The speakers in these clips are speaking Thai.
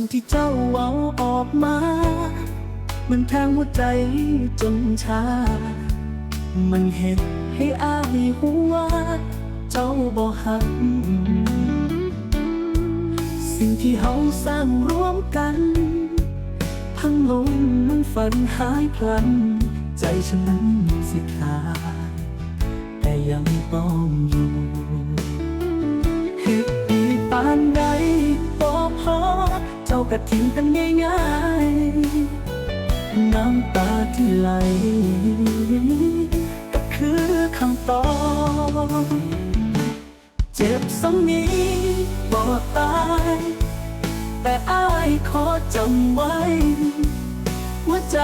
ำที่เจ้าเว้าออกมา มันแทงหัวใจจนชา มันเห็นให้อายหัว เจ้าบ่หัก สิ่งที่เฮาสร้างร่วมกัน ทั้งลมมันฝันหายพลัน ใจฉันนั้นสิขาดแต่ยังต้องอยู่ กระทิ้งกันง่ายๆ น้ำตาที่ไหล ก็คือคำตอบเจ็บซ้ำนี้บ่ตาย แต่อ้ายขอจำไว้ หัวใจ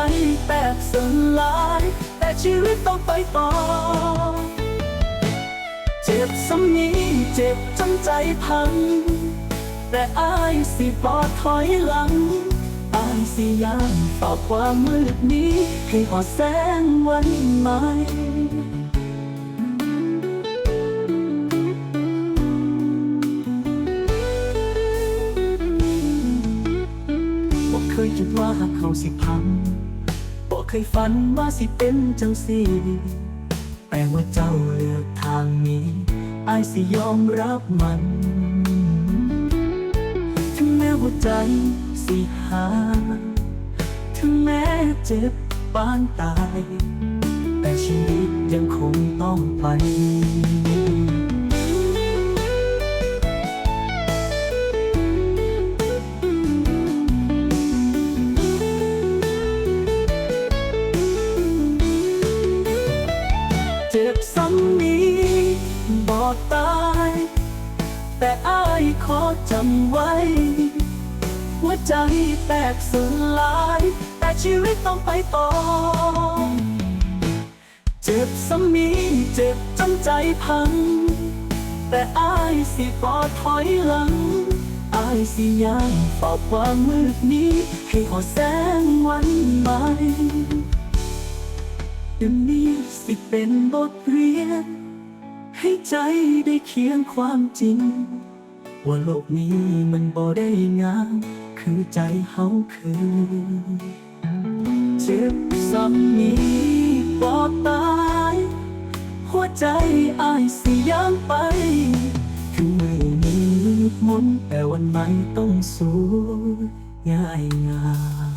แตกสลาย แต่ชีวิตต้องไปต่อ เจ็บซ้ำนี้เจ็บจนใจพัง แต่อายสิบอถอยหลัง อายสิยังตอความมืดนี้ ให้หอดแสงวันใหม่บอกเคยคิดว่าหากเขาสิพังบอกเคยฝันว่าสิเป็นจังสีแต่ว่าเจ้าเลือกทางนี้ อายสิยอมรับมัน หัวใจสิหา ถึงแม้เจ็บปานตาย แต่ชีวิตยังคงต้องไป แต่อ้ายขอจำไว้ หัวใจแตกสลาย แต่ชีวิตต้องไปต่อ เจ็บซ้ำนี้เจ็บจนใจพัง แต่อ้ายสิกอถอยหลังอ้ายสิยังเฝ้าความมืดนี้ ให้หอแสงวันใหม่เดี๋ยวนี้สิเป็นบทเรียน ให้ใจได้เคียงความจริง ว่าโลกนี้มันบ่ได้งามคือใจเฮาคือเจ็บซ้ำนี้บ่ตาย หัวใจอายสิย่างไป ถึงมือนี้มืดมนแต่วันใหม่ต้องสู้ง่ายงาม